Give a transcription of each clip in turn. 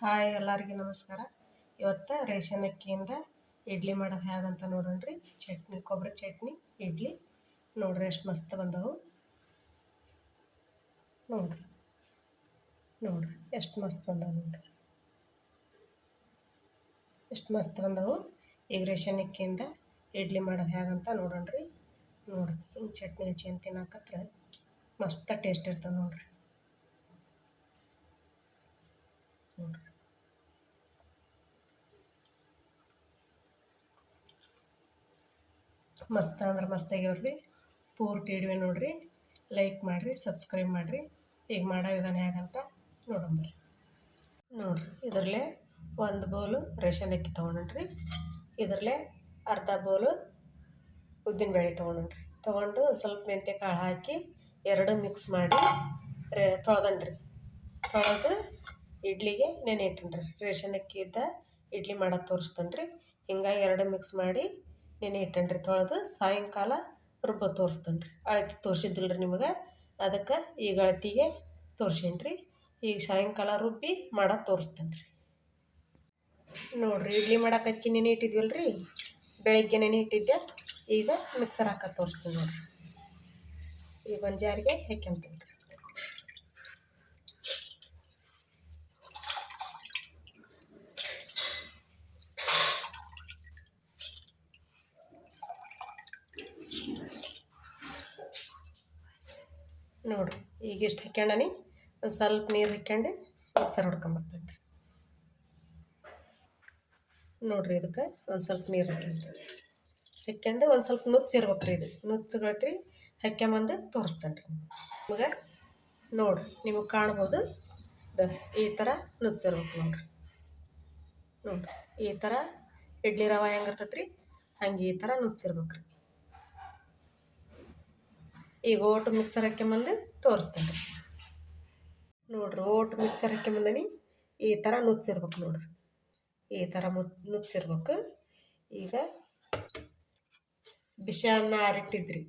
Hi ಎಲ್ಲರಿಗೂ ನಮಸ್ಕಾರ. ಇವತ್ತು ರೇಷನ್ ಅಕ್ಕಿಯಿಂದ ಇಡ್ಲಿ ಮಾಡೋದು ಹೇಗಂತ ನೋಡೋಣ್ರಿ. ಚಟ್ನಿ ಕೊಬ್ಬರಿ ಚಟ್ನಿ, ಇಡ್ಲಿ. ನೋಡ್ರಿ ಎಷ್ಟು ಮಸ್ತ್ ಬಂದವು. ನೋಡ್ರಿ. ನೋಡ್ರಿ ಎಷ್ಟು ಮಸ್ತ್ ಬಂದವು ನೋಡ್ರಿ. ಎಷ್ಟು ಮಸ್ತ್ ಬಂದವು. ಈಗ ರೇಷನ್ ಅಕ್ಕಿಯಿಂದ ಇಡ್ಲಿ ಮಾಡೋದು ಹೇಗಂತ ನೋಡೋಣ್ರಿ. ನೋಡ್ರಿ ಹಿಂಗೆ ಚಟ್ನಿ ಹಚ್ಚಿ ಅಂತ ತಿನ್ನಾಕತ್ರ ಮಸ್ತ್ ಟೇಸ್ಟ್ ಇರ್ತದೆ ನೋಡ್ರಿ. ನೋಡ್ರಿ. ಮಸ್ತ್ ಅಂದ್ರೆ ಮಸ್ತ್ ಆಗ್ಯಾವ್ರಿ. ಪೂರ್ತಿ ಇಡುವೆ ನೋಡ್ರಿ ಲೈಕ್ ಮಾಡಿರಿ ಸಬ್ಸ್ಕ್ರೈಬ್ ಮಾಡಿರಿ. ಈಗ ಮಾಡೋ ವಿಧಾನ ಹೇಗಂತ ನೋಡಂಬ್ರಿ ನೋಡ್ರಿ, ಇದರಲ್ಲೇ ಒಂದು ಬೌಲು ರೇಷನ್ ಅಕ್ಕಿ ತೊಗೊಂಡ್ರಿ ಇದರಲ್ಲೇ ಅರ್ಧ ಬೌಲು ಉದ್ದಿನಬೇಳೆ ತೊಗೊಂಡ್ರಿ ತೊಗೊಂಡು ಸ್ವಲ್ಪ ಮೆಂತ್ಯ ಕಾಳು ಹಾಕಿ ಎರಡು ಮಿಕ್ಸ್ ಮಾಡಿ ರೇ, ತೊಳೆದನ್ರಿ. ತೊಳೆದು ಇಡ್ಲಿಗೆ ನೆನೆ ಇಟ್ಟನ್ರಿ. ರೇಷನ್ ಅಕ್ಕಿ ಇದ್ದ ಇಡ್ಲಿ ಮಾಡೋದು ತೋರಿಸ್ತೇನೆ ರೀ ಹಿಂಗಾಗಿ ಎರಡು ಮಿಕ್ಸ್ ಮಾಡಿ ನೆನೆ ಇಟ್ಟನ್ರಿ ತೊಳೆದು ಸಾಯಂಕಾಲ ರುಬ್ಬ ತೋರಿಸ್ತೇನೆ ರೀ ಅಳತೆ ತೋರಿಸಿದ್ದಿಲ್ಲ ರೀ ನಿಮಗೆ? ಅದಕ್ಕೆ ಈಗ ಅಳತಿಗೆ ತೋರ್ಸೇನಿ ರೀ ಈಗ ಸಾಯಂಕಾಲ ರುಬ್ಬಿ ಮಾಡ ತೋರಿಸ್ತೇನೆ ರೀ ನೋಡಿರಿ ಇಡ್ಲಿ ಮಾಡಕ್ಕೆ ಅಕ್ಕಿ ನೆನೆ ಇಟ್ಟಿದ್ವಲ್ಲ ರೀ ಬೆಳಗ್ಗೆ ನೆನೆ ಇಟ್ಟಿದ್ದೆ. ಈಗ ಮಿಕ್ಸರ್ ಹಾಕೋದು ತೋರಿಸ್ತೀನಿ ನೋಡಿರಿ. ಈಗ ಒಂದು ಜಾರಿಗೆ ಹಾಕ್ಯಂತೀನಿ ರೀ ನೋಡಿರಿ ಈಗ ಇಷ್ಟು ಹಾಕ್ಯಂಡನಿ. ಒಂದು ಸ್ವಲ್ಪ ನೀರು ಹಾಕ್ಯಂಡು ಮಿಕ್ಸರ್ ಹೊಡ್ಕೊಂಬರ್ತೇನೆ ರೀ ನೋಡಿರಿ ಇದಕ್ಕೆ ಒಂದು ಸ್ವಲ್ಪ ನೀರು ಹಾಕ್ಯಂತ ಹಾಕ್ಯಂಡು ಒಂದು ಸ್ವಲ್ಪ ನುಚ್ಚಿರ್ಬೇಕು ರೀ ಇದು. ನುಚ್ಚುಗಳ್ತ್ರಿ ಹಾಕ್ಯಂಬಂದು ತೋರಿಸ್ತೇನೆ ರೀ ನಿಮಗೆ ನೋಡಿರಿ, ನಿಮಗೆ ಕಾಣ್ಬೋದು. ಈ ಥರ ನುಚ್ಚಿರ್ಬೇಕು ನೋಡಿರಿ. ನೋಡಿರಿ, ಈ ಥರ ಇಡ್ಲಿ ರವೆ ಹೆಂಗಿರ್ತೈತೆ ರೀ ಹಂಗೆ ಈ ಥರ ನುಚ್ಚಿರ್ಬೇಕು ರೀ ಈಗ ಓಟು ಮಿಕ್ಸರ್ ಹಾಕ್ಯಂಬಂದು ತೋರಿಸ್ತೇನೆ ರೀ. ನೋಡಿರಿ, ಓಟು ಮಿಕ್ಸರ್ ಹಾಕ್ಯಂಬಂದನಿ ಈ ಥರ ನುಚ್ಚಿರ್ಬೇಕು ನೋಡ್ರಿ. ಈ ಥರ ಮುತ್ ನುಚ್ಚಿರ್ಬೇಕು. ಈಗ ಬಿಸಿ ಅನ್ನ ಆರಿಟ್ಟಿದ್ರಿ.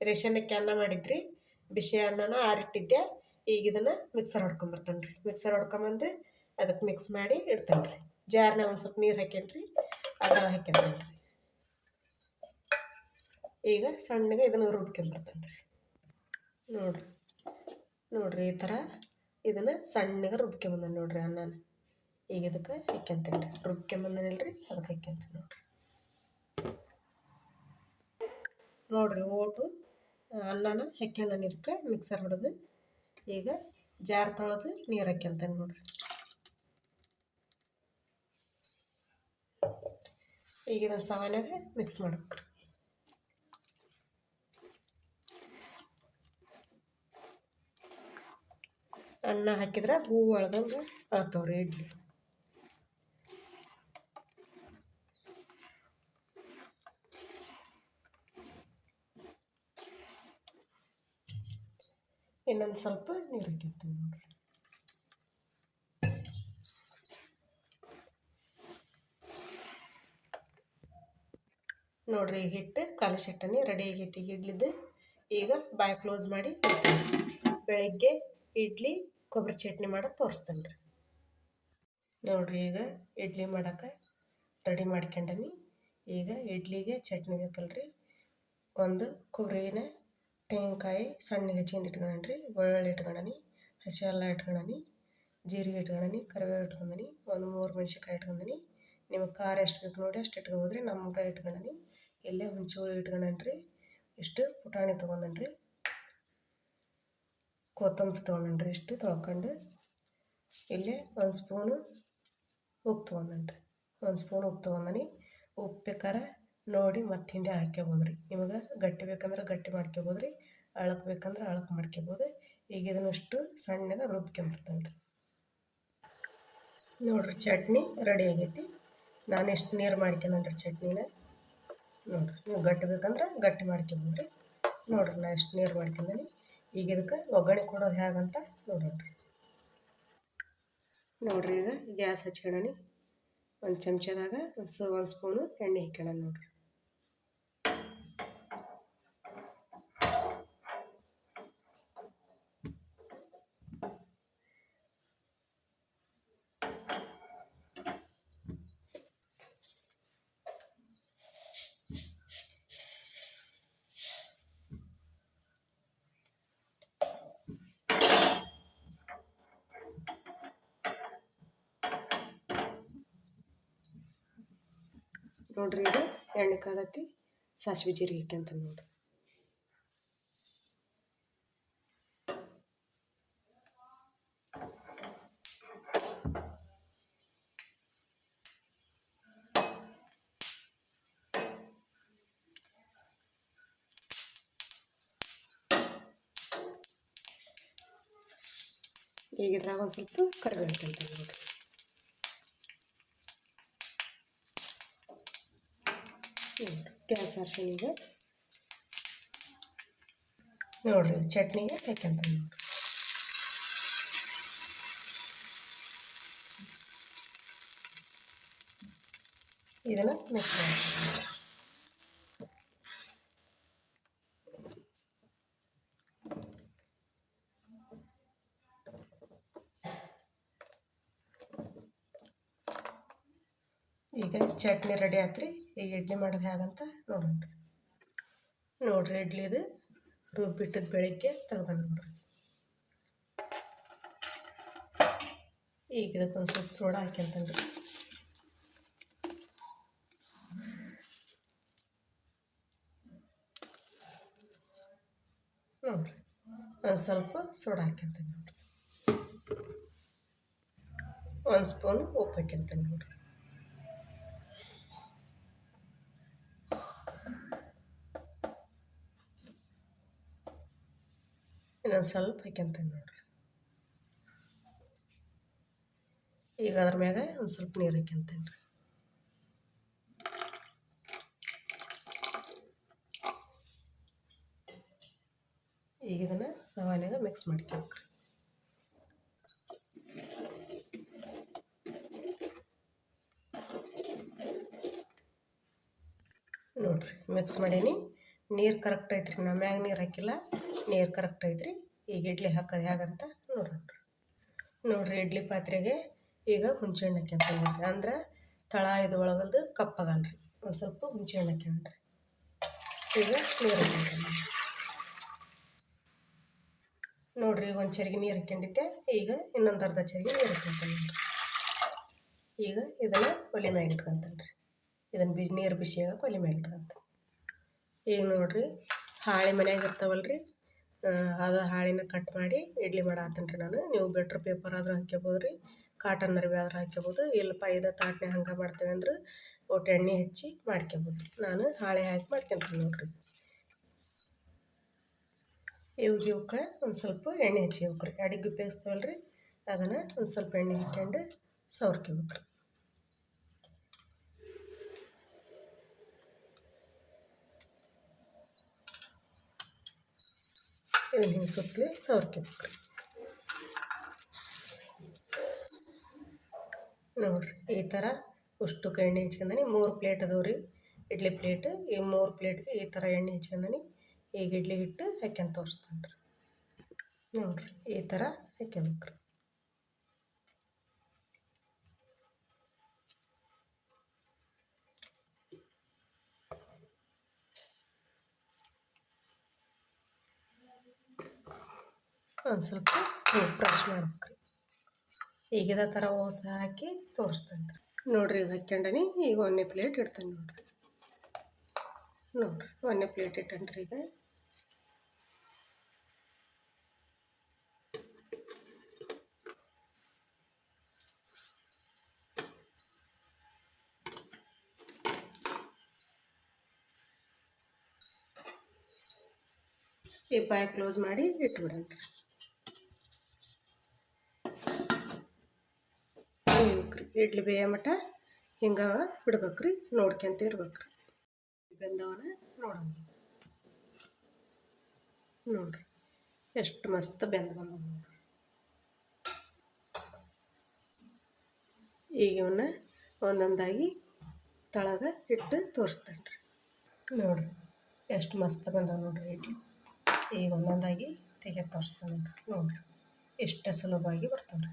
ರೇಷನ್ ಅಕ್ಕಿ ಅನ್ನ ಮಾಡಿದ್ರಿ. ಬಿಸಿ ಅನ್ನನ ಆರಿಟ್ಟಿದ್ದೆ. ಈಗ ಇದನ್ನು ಮಿಕ್ಸರ್ ಹೊಡ್ಕೊಂಬರ್ತಾನೆ ರೀ. ಮಿಕ್ಸರ್ ಹೊಡ್ಕೊಂಬಂದು ಅದಕ್ಕೆ ಮಿಕ್ಸ್ ಮಾಡಿ ಇಡ್ತಾನೆ ರೀ. ಜಾರ್ನ ಒಂದು ಸ್ವಲ್ಪ ನೀರು ಹಾಕ್ಯನ್ರಿ ಅದನ್ನು ಹಾಕ್ಯಂತೇನೆ ಈಗ ಸಣ್ಣಗೆ ಇದನ್ನು ರುಬ್ಕೊಂಬರ್ತೇನೆ ರೀ. ನೋಡಿರಿ. ನೋಡಿರಿ ಈ ಥರ ಇದನ್ನು ಸಣ್ಣಗೆ ರುಬ್ಕೊಂಬಂದ ನೋಡಿರಿ ಅನ್ನನ ಈಗ ಇದಕ್ಕೆ ಹಾಕ್ಯಂತೀನಿ ರೀ. ರುಬ್ಕೊಂಬಂದನಿಲ್ಲ ರೀ ಅದಕ್ಕೆ ಹಾಕ್ಯಂತೀನಿ ನೋಡಿರಿ. ನೋಡಿರಿ ಓಟು ಅನ್ನನ ಹೆಕ್ಕಣ್ಣ ಇದಕ್ಕೆ ಮಿಕ್ಸರ್ ಹೊಡೆದು. ಈಗ ಜಾರ್ ತೊಳೆದು ನೀರು ಹಾಕ್ಯಂತಾನೆ ನೋಡಿರಿ. ಈಗ ಇದನ್ನು ಸವನಾಗ ಮಿಕ್ಸ್ ಮಾಡ್ಬೇಕು ಅನ್ನ ಹಾಕಿದ್ರೆ ಹೂವು ಅಳ್ದಂಗೆ ಅಳ್ತಾವ್ರಿ ಇಡ್ಲಿ. ಇನ್ನೊಂದು ಸ್ವಲ್ಪ ನೀರು ಹಾಕಿರ್ತೀನಿ ನೋಡಿರಿ. ಈಗ ಹಿಟ್ಟು ಕಲಸಿಟ್ಟನಿ ರೆಡಿ ಆಗೈತಿ ಇಡ್ಲಿದ್ದು ಈಗ ಬಾಯಿ ಕ್ಲೋಸ್ ಮಾಡಿ ಬೆಳಗ್ಗೆ ಇಡ್ಲಿ ಕೊಬ್ಬರಿ ಚಟ್ನಿ ಮಾಡೋದು ತೋರಿಸ್ತೇನೆ ರೀ. ನೋಡಿರಿ ಈಗ ಇಡ್ಲಿ ಮಾಡೋಕೆ ರೆಡಿ ಮಾಡ್ಕೊಂಡನಿ. ಈಗ ಇಡ್ಲಿಗೆ ಚಟ್ನಿ ಬೇಕಲ್ರಿ. ಒಂದು ಕೊಬ್ಬರಿನ ತೆಂಗಿನಕಾಯಿ ಸಣ್ಣಗೆ ಹೆಚ್ಚಿಂದು ಇಟ್ಕೊಂಡನಿ ರೀ. ಬೆಳ್ಳುಳ್ಳಿ ಇಟ್ಕೊಂಡನಿ. ಹಸಿ ಅಲ್ಲ ಇಟ್ಕೊಂಡನಿ. ಜೀರಿಗೆ ಇಟ್ಕೊಂಡನಿ. ಕರಿಬೇವು ಇಟ್ಕೊಂಡನಿ. ಒಂದು ಮೂರು ಮೆಣ್ಸಿನ್ಕಾಯಿ ಇಟ್ಕೊಂಡನಿ. ನಿಮಗೆ ಖಾರ ಎಷ್ಟು ಬೇಕು ನೋಡಿ ಅಷ್ಟು ಇಟ್ಕೊಬೋದ್ರಿ ಊಟ ಇಟ್ಕೊಂಡನಿ. ಇಲ್ಲೇ ಹುಂಚುಳಿ ಇಟ್ಕೊಂಡನಿ ರೀ ಇಷ್ಟು ಪುಟಾಣಿ ತೊಗೊಂಡನಿ ರೀ ಕೊತ್ತಂಬರಿ ತೊಗೊಂಡ್ರಿ ಇಷ್ಟು ತೊಳ್ಕೊಂಡು ಇಲ್ಲೇ ಒಂದು ಸ್ಪೂನು ಉಪ್ಪು ತೊಗೊಂಡ್ರಿ ಒಂದು ಸ್ಪೂನ್ ಉಪ್ಪು ತೊಗೊಂಡನಿ ಉಪ್ಪು ಬೇಕಾರೆ ನೋಡಿ ಮತ್ತೆ ಹಿಂದೆ ಹಾಕ್ಕೋಬೋದು ರೀ ನಿಮಗೆ ಗಟ್ಟಿ ಬೇಕಂದ್ರೆ ಗಟ್ಟಿ ಮಾಡ್ಕೊಬೋದು ರೀ ಅಳಕ್ ಬೇಕಂದ್ರೆ ಅಳಕ್ ಮಾಡ್ಕೋಬೋದು ಈಗ ಇದನ್ನಷ್ಟು ಸಣ್ಣಗೆ ರುಬ್ಕೊಂಬರ್ತೇನೆ ರೀ ನೋಡಿರಿ ಚಟ್ನಿ ರೆಡಿ ಆಗೈತಿ. ನಾನು ಎಷ್ಟು ನೀರು ಮಾಡ್ಕೊಂಡ್ರಿ ಚಟ್ನಿನ? ನೋಡ್ರಿ, ನೀವು ಗಟ್ಟಿ ಬೇಕಂದ್ರೆ ಗಟ್ಟಿ ಮಾಡ್ಕೊಬೋದು ರೀ ನೋಡಿರಿ ನಾ ಎಷ್ಟು ನೀರು ಮಾಡ್ಕೊಂಡೀನಿ ಈಗ ಇದಕ್ಕೆ ಒಗ್ಗರಣೆ ಕೊಡೋದು ಹೇಗಂತ ನೋಡೋಣ ನೋಡ್ರಿ ನೋಡಿರಿ ಈಗ ಗ್ಯಾಸ್ ಹಚ್ಕೊಳ್ಳಿ ಒಂದು ಚಮಚದಾಗ ಒಂದು ಸ, ಒಂದು ಸ್ಪೂನು ಎಣ್ಣೆ ಹಾಕೋಣ ನೋಡಿರಿ. ನೋಡ್ರಿ ಇದು ಎಣ್ಣೆ ಕಾದತಿ ಸಾಸಿವೆ ಜೀರಿಗೆ ಇಟ್ಟಂತ ನೋಡ್ರಿ. ಈಗ ಇದ್ರಾಗ ಒಂದು ಸ್ವಲ್ಪ ಕರಿಬೇವು ಹಾಕ್ಯಂತೀನಿ ನೋಡ್ರಿ. ಗ್ಯಾಸ್ ಅರ್ಶಿನಿಗೆ ನೋಡ್ರಿ ಚಟ್ನಿಗೆ ನೋಡ್ರಿ. ಇದನ್ನು ಮಿಕ್ಸ್ ಮಾಡ್ತೀನಿ ಈಗ ಚಟ್ನಿ ರೆಡಿ ಆತ್ರಿ. ಈಗ ಇಡ್ಲಿ ಮಾಡೋದು ಹೇಗಂತ ನೋಡೋಣ ನೋಡ್ರಿ ಇಡ್ಲಿದು ರುಬ್ಬಿಟ್ಟದ ಬೆಳಿಗ್ಗೆ ತೆಗ್ದು ನೋಡ್ರಿ. ಈಗ ಇದಕ್ಕೊಂದು ಸ್ವಲ್ಪ ಸೋಡಾ ಹಾಕ್ಯಂತನ್ರಿ. ನೋಡ್ರಿ. ಒಂದು ಸ್ವಲ್ಪ ಸೋಡಾ ಹಾಕ್ಯಂತಾನೆ ನೋಡ್ರಿ. ಒಂದು ಸ್ಪೂನ್ ಉಪ್ಪು ಹಾಕ್ಯಂತಾನೆ ನೋಡ್ರಿ. ಇನ್ನೊಂದು ಸ್ವಲ್ಪ ಹಾಕ್ಯಂತೀನಿ ನೋಡ್ರಿ. ಈಗ ಅದ್ರ ಮ್ಯಾಗ ಒಂದು ಸ್ವಲ್ಪ ನೀರು ಹಾಕ್ಯಂತೀನಿ ರೀ. ಈಗ ಇದನ್ನು ಸವಾನ್ಯಾಗ ಮಿಕ್ಸ್ ಮಾಡ್ಕೊಬೇಕ್ರಿ ನೋಡ್ರಿ ಮಿಕ್ಸ್ ಮಾಡೀನಿ. ನೀರು ಕರೆಕ್ಟ್ ಐತ್ರಿ, ನಮ್ಮ ಮ್ಯಾಗ ನೀರು ಹಾಕಿಲ್ಲ, ನೀರು ಕರೆಕ್ಟ್ ಐತ್ರಿ. ಈಗ ಇಡ್ಲಿ ಹಾಕೋದು ಹೇಗಂತ ನೋಡ್ರಿ ನೋಡ್ರಿ ಇಡ್ಲಿ ಪಾತ್ರೆಗೆ ಈಗ ಹುಣ್ಸೆಹಣ್ಣು ಹಾಕ್ಯಂತ ಅಂದ್ರೆ ತಳ ಇದು ಒಳಗಲ್ದು ಕಪ್ಪಾಗಲ್ರಿ ಒಂದು ಸ್ವಲ್ಪ ಹುಣ್ಸೆಹಣ್ಣು ಹಾಕ್ಯಂಡ್ರಿ ಈಗ ನೀರು ಹಾಕ್ಯಂತ ನೋಡ್ರಿ ಈಗ ಒಂದು ಚರಿಗೆ ನೀರು ಹಾಕ್ಯಂಡಿದ್ದೆ. ಈಗ ಇನ್ನೊಂದು ಅರ್ಧ ಚರಿಗೆ ನೀರು ಹಾಕ್ಯಂತ ಈಗ ಇದನ್ನು ಒಲೆ ಮ್ಯಾಗ ಇಟ್ಕೊಂತಾನೆ ಇದನ್ನು ಬಿ ನೀರು ಬಿಸಿ ಒಲೆ ಮ್ಯಾಗ ಇಟ್ಕೊಂತ ಈಗ ನೋಡ್ರಿ. ಹಾಳೆ ಮನ್ಯಾಗ ಇರ್ತಾವಲ್ರಿ. ಅದು ಹಾಳಿನ ಕಟ್ ಮಾಡಿ ಇಡ್ಲಿ ಮಾಡತ್ತೇನೆ ರೀ ನಾನು. ನೀವು ಬೆಟ್ರ್ ಪೇಪರ್ ಆದ್ರೂ ಹಾಕ್ಕೋಬೋದು ರೀ ಕಾಟನ್ ಅರ್ವಿ ಆದ್ರೂ ಹಾಕ್ಕೋಬೋದು ಇಲ್ಲಪ್ಪ, ಇದು ತಾಟ್ನ್ಯಾಗ ಹಂಗೆ ಮಾಡ್ತೇವೆ ಅಂದ್ರೆ ಒಟ್ಟು ಎಣ್ಣೆ ಹಚ್ಚಿ ಮಾಡ್ಕೊಬೋದು ನಾನು ಹಾಳೆ ಹಾಕಿ ಮಾಡ್ಕೊಂತೀನಿ ನೋಡ್ರಿ. ಇವು ಇವಕ್ಕೆ ಒಂದು ಸ್ವಲ್ಪ ಎಣ್ಣೆ ಹಚ್ಕೋಬೇಕು ರೀ ಅಡಿಗೆ ಉಪಯೋಗಿಸ್ತೀವಲ್ಲ ರೀ ಅದನ್ನು ಒಂದು ಸ್ವಲ್ಪ ಎಣ್ಣೆ ಇಟ್ಕೊಂಡು ಸವರ್ಕೋಬೇಕು ಇದನ್ನು ಹಿಂಗೆ ಸುತ್ತಲಿ ಸವರ್ಕೋಬೇಕು ರೀ ನೋಡಿರಿ, ಈ ಥರ ಉಷ್ಟುಕ್ಕೆ ಎಣ್ಣೆ ಹಚ್ಕೊಂಡನಿ, ಮೂರು ಪ್ಲೇಟ್ ಅದಾವೆ ರೀ ಇಡ್ಲಿ ಪ್ಲೇಟ್ ಈ ಮೂರು ಪ್ಲೇಟ್ಗೆ ಈ ಥರ ಎಣ್ಣೆ ಹಚ್ಕೊಂಡನಿ. ಈಗ ಇಡ್ಲಿ ಹಿಟ್ಟು ಹಾಕ್ಯಂತ ತೋರಿಸ್ತಾನೆ ರೀ ನೋಡಿರಿ, ಈ ಥರ ಹಾಕ್ಯಬೇಕು ಒಂದು ಸ್ವಲ್ಪ ಬ್ರಷ್ ಮಾಡ್ಬೇಕು ರೀ. ಈಗ ಇದೇ ಥರ ಓಸ ಹಾಕಿ ತೋರಿಸ್ತೇನೆ ರೀ. ನೋಡಿರಿ ಈಗ ಹಾಕ್ಯಂಡನಿ, ಈಗ ಒಂದೇ ಪ್ಲೇಟ್ ಇಡ್ತೇನೆ ನೋಡಿರಿ. ನೋಡಿರಿ ಒಂದೇ ಪ್ಲೇಟ್ ಇಟ್ಟನ್ರಿ ಈಗ. ಈ ಬಾಯ್ ಕ್ಲೋಸ್ ಮಾಡಿ ಇಟ್ಬಿಡೋಣ ರೀ ಇಡ್ಲಿ ಬೇಯ ಮಟ ಹಿಂಗೆ ಬಿಡ್ಬೇಕು ರೀ ನೋಡ್ಕೊಂತ ಇರ್ಬೇಕು ರೀ ಬೆಂದವನ ನೋಡೋಣ. ನೋಡ್ರಿ, ಎಷ್ಟು ಮಸ್ತ್ ಬೆಂದ ಬಂದ ಈಗ ಇವನ್ನ ಒಂದೊಂದಾಗಿ ತಳಗ ಇಟ್ಟು ತೋರಿಸ್ತೇನೆ ರೀ ನೋಡ್ರಿ, ಎಷ್ಟು ಮಸ್ತ್ ಬಂದವ ನೋಡ್ರಿ ಇಡ್ಲಿ. ಈಗ ಒಂದೊಂದಾಗಿ ತೆಗೆದು ತೋರಿಸ್ತೇನೆ ನೋಡ್ರಿ, ಎಷ್ಟು ಸುಲಭವಾಗಿ ಬರ್ತಾವೆ ರೀ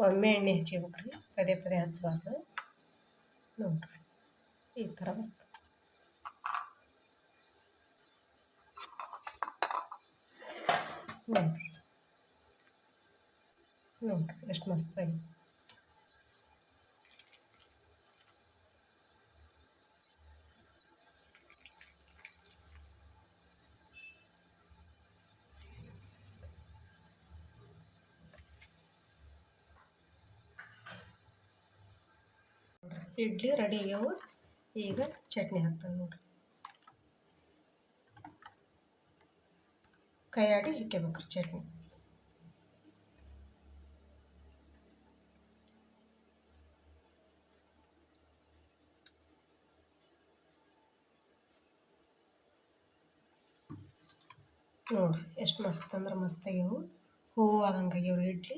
ಒಮ್ಮೆ ಎಣ್ಣೆ ಹಚ್ಚಿಬೇಕು ರೀ ಪದೇ ಪದೇ ಹಚ್ಚಬಾರ್ದು ನೋಡ್ರಿ. ಈ ಥರ ಬರ್ತದೆ ನೋಡ್ರಿ. ನೋಡ್ರಿ, ಎಷ್ಟು ಮಸ್ತಾಗಿ ಇಡ್ಲಿ ರೆಡಿ ಆಗ್ಯಾವು ಈಗ ಚಟ್ನಿ ಹಾಕ್ತಾನೆ ನೋಡಿರಿ. ಕೈಯಾಡಿ ಇಕ್ಕೋಬೇಕ್ರಿ ಚಟ್ನಿ. ನೋಡಿರಿ, ಎಷ್ಟು ಮಸ್ತ್ ಅಂದ್ರೆ ಮಸ್ತ್ ಆಗ್ಯಾವು ಹೂವು ಆದಂಗೆ ಆಗ್ಯಾವ್ರಿ ಇಡ್ಲಿ.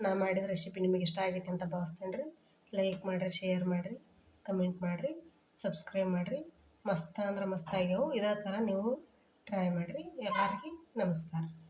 ನಾ ಮಾಡಿದ ರೆಸಿಪಿ ನಿಮಗೆ ಇಷ್ಟ ಆಗೈತೆ ಅಂತ ಭಾವಿಸ್ತೇನೆ ರೀ ಲೈಕ್ ಮಾಡಿರಿ ಶೇರ್ ಮಾಡಿರಿ ಕಮೆಂಟ್ ಮಾಡಿರಿ ಸಬ್ಸ್ಕ್ರೈಬ್ ಮಾಡಿರಿ. ಮಸ್ತ ಅಂದ್ರೆ ಮಸ್ತ್ ಆಗ್ಯಾವು. ಇದೇ ಥರ ನೀವು ಟ್ರೈ ಮಾಡಿರಿ. ಎಲ್ಲರಿಗೂ ನಮಸ್ಕಾರ.